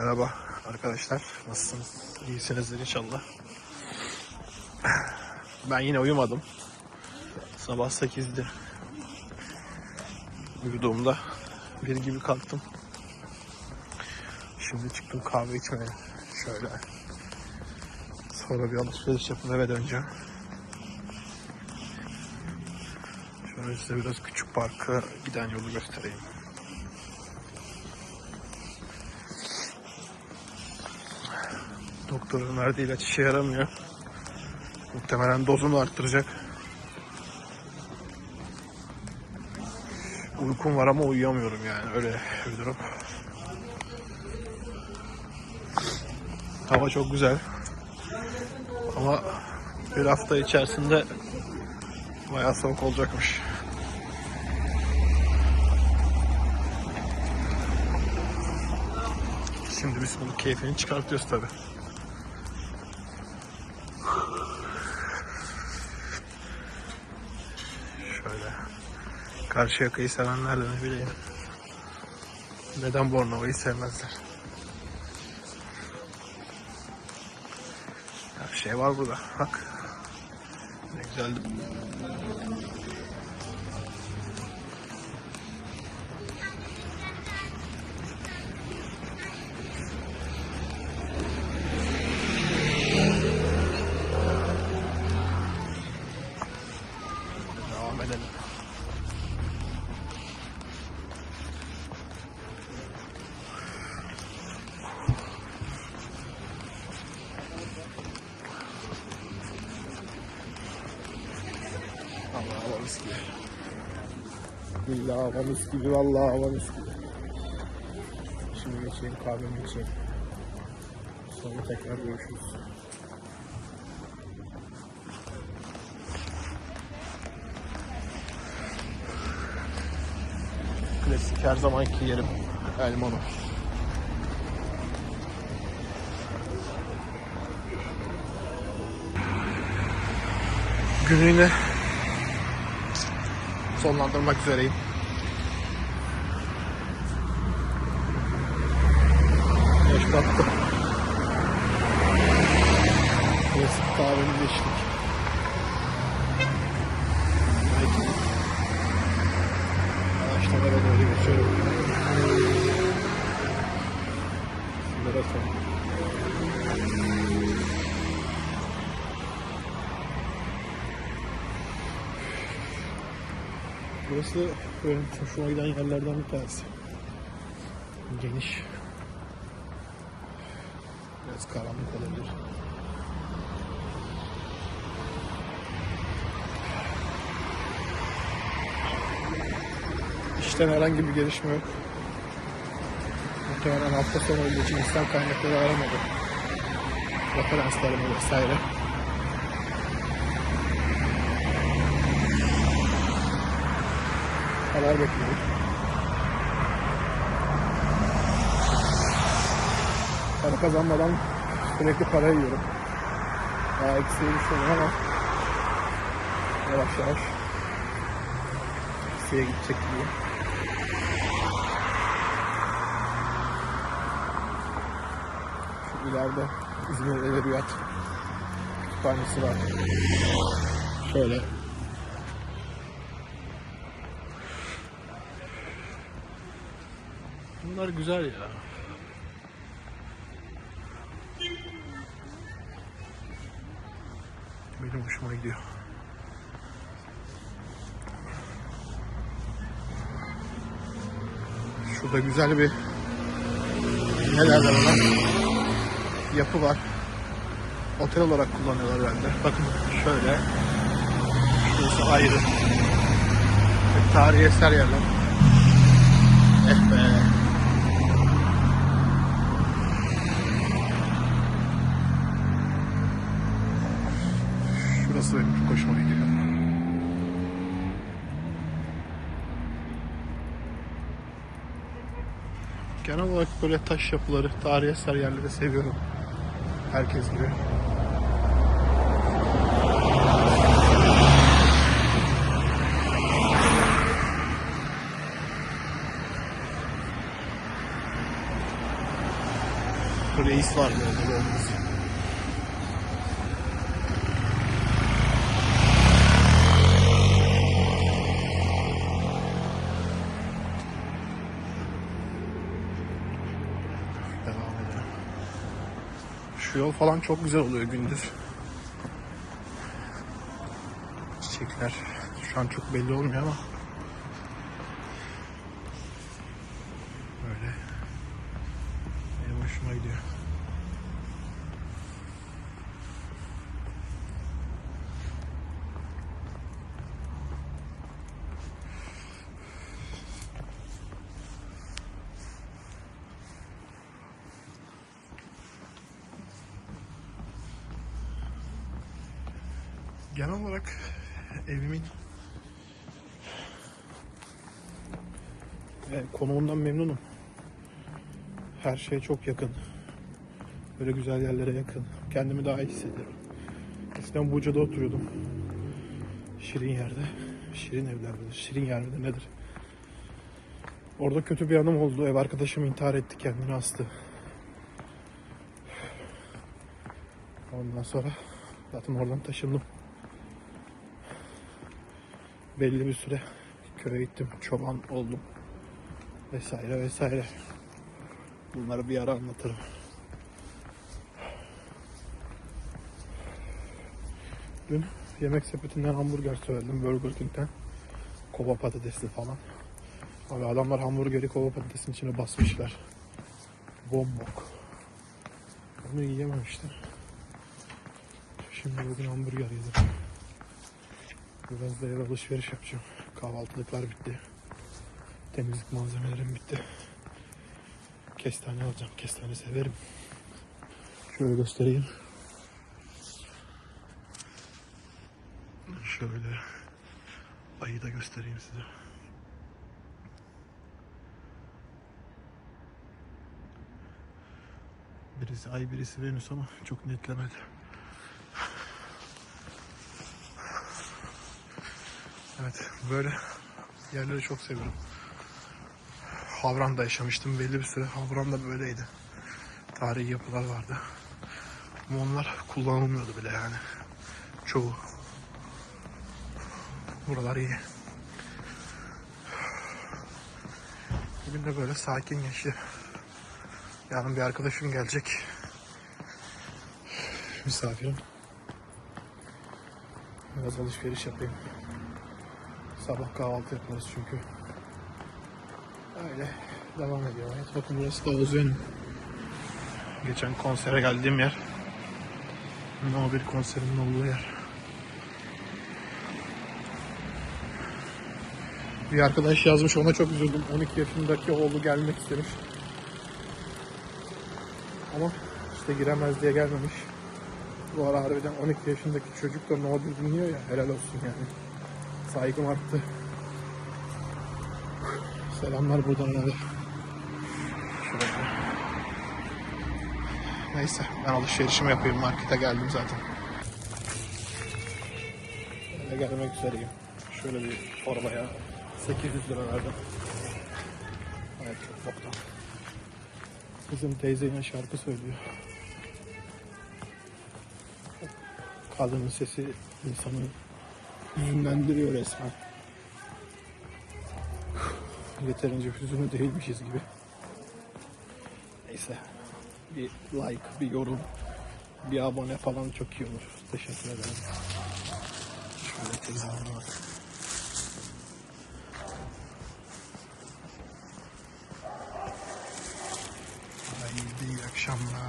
Merhaba arkadaşlar. Nasılsınız? İyisinizdir inşallah. Ben yine uyumadım. Sabah 8'di. Uyuduğumda bir gibi kalktım. Şimdi çıktım kahve içmeye. Şöyle. Sonra bir alışveriş yapıp eve döneceğim. Şöyle size biraz küçük parka giden yolu göstereyim. Doktorun verdiği ilaç işe yaramıyor. Muhtemelen dozunu arttıracak. Uykum var ama uyuyamıyorum yani öyle bir durum. Hava çok güzel. Ama bir hafta içerisinde bayağı soğuk olacakmış. Şimdi biz bunun keyfini çıkartıyoruz tabi. Şöyle. Karşı yakayı sevenler de ne bileyim. Neden Bornova'yı sevmezler? Her şey var burada. Bak. Ne güzeldi. Devam edelim. Allah hava mis gibi. Billahi hava gibi, vallahi hava gibi. Şimdi geçeyim, kahvemi içeyim. Sonra tekrar görüşürüz. Klasik her zamanki yerim. Elmalı. Gününe sonlandırmak üzereyim. Beş battı. Klasik kahvemizi içtik. Ağaçlara doğru geçiyorum. Burası benim hoşuma giden yerlerden bir tanesi. Geniş. Biraz karanlık olabilir. İşten herhangi bir gelişme yok. Muhtemelen hafta sonu için insan kaynakları aramadı. Referanslarımı vesaire. Haber bekliyoruz. Para kazanmadan sürekli para yiyorum. Daha eksiğe düşüyorum ama yavaş yavaş eksiğe gidecek gibi. Şu ileride İzmir Edebiyat Kütüphanesi var. Şöyle Bunlar güzel ya. Benim hoşuma gidiyor. Şurada güzel bir ne derler ona yapı var. Otel olarak kullanıyorlar bende. Bakın şöyle. Şurası ayrı. Tarihi eser yerler. Eh be. Benim çok hoşuma gidiyor. Genel olarak böyle taş yapıları, tarihi eser yerleri seviyorum. Herkes gibi. Reis var böyle olmaz. Devam edelim. Şu yol falan çok güzel oluyor gündüz. Çiçekler şu an çok belli olmuyor ama böyle benim hoşuma gidiyor. Genel olarak evimin e, konumundan memnunum. Her şeye çok yakın. Böyle güzel yerlere yakın. Kendimi daha iyi hissediyorum. Eskiden Buca'da oturuyordum. Şirin yerde. Şirin evlerde. Şirin yerde nedir? Orada kötü bir anım oldu. Ev arkadaşım intihar etti. Kendini astı. Ondan sonra zaten oradan taşındım. Belli bir süre köye gittim. Çoban oldum. Vesaire vesaire. Bunları bir ara anlatırım. Dün yemek sepetinden hamburger söyledim. Burger King'den. Kova patatesli falan. Abi adamlar hamburgeri kova patatesin içine basmışlar. Bombok. Onu yiyememiştim. Şimdi bugün hamburger yedim. Biraz da eve alışveriş yapacağım. Kahvaltılıklar bitti. Temizlik malzemelerim bitti. Kestane alacağım. Kestane severim. Şöyle göstereyim. Şöyle ayı da göstereyim size. Birisi ay birisi Venüs ama çok netlemedi. Evet böyle yerleri çok seviyorum. Havran'da yaşamıştım belli bir süre. Havran'da böyleydi. Tarihi yapılar vardı. Ama onlar kullanılmıyordu bile yani. Çoğu. Buralar iyi. Bugün de böyle sakin geçti. Yarın bir arkadaşım gelecek. Misafirim. Biraz alışveriş yapayım. Sabah kahvaltı yaparız çünkü. Öyle devam ediyor. hayat. Bakın burası da Oğuz Yönüm. Geçen konsere geldiğim yer. No bir konserinin olduğu yer. Bir arkadaş yazmış ona çok üzüldüm. 12 yaşındaki oğlu gelmek istemiş. Ama işte giremez diye gelmemiş. Bu ara harbiden 12 yaşındaki çocuk da No 1 dinliyor ya helal olsun yani. Saygım arttı. Selamlar buradan abi. Şöyle. Neyse ben alışverişimi yapayım. Markete geldim zaten. Eve gelmek üzereyim. Şöyle bir torbaya 800 lira verdim. Evet çok boktan. Kızım teyze yine şarkı söylüyor. Kadının sesi insanı hüzünlendiriyor resmen. Yeterince hüzünlü değilmişiz gibi. Neyse. Bir like, bir yorum, bir abone falan çok iyi olur. Teşekkür ederim. Şöyle teyzemin var. Haydi akşamlar.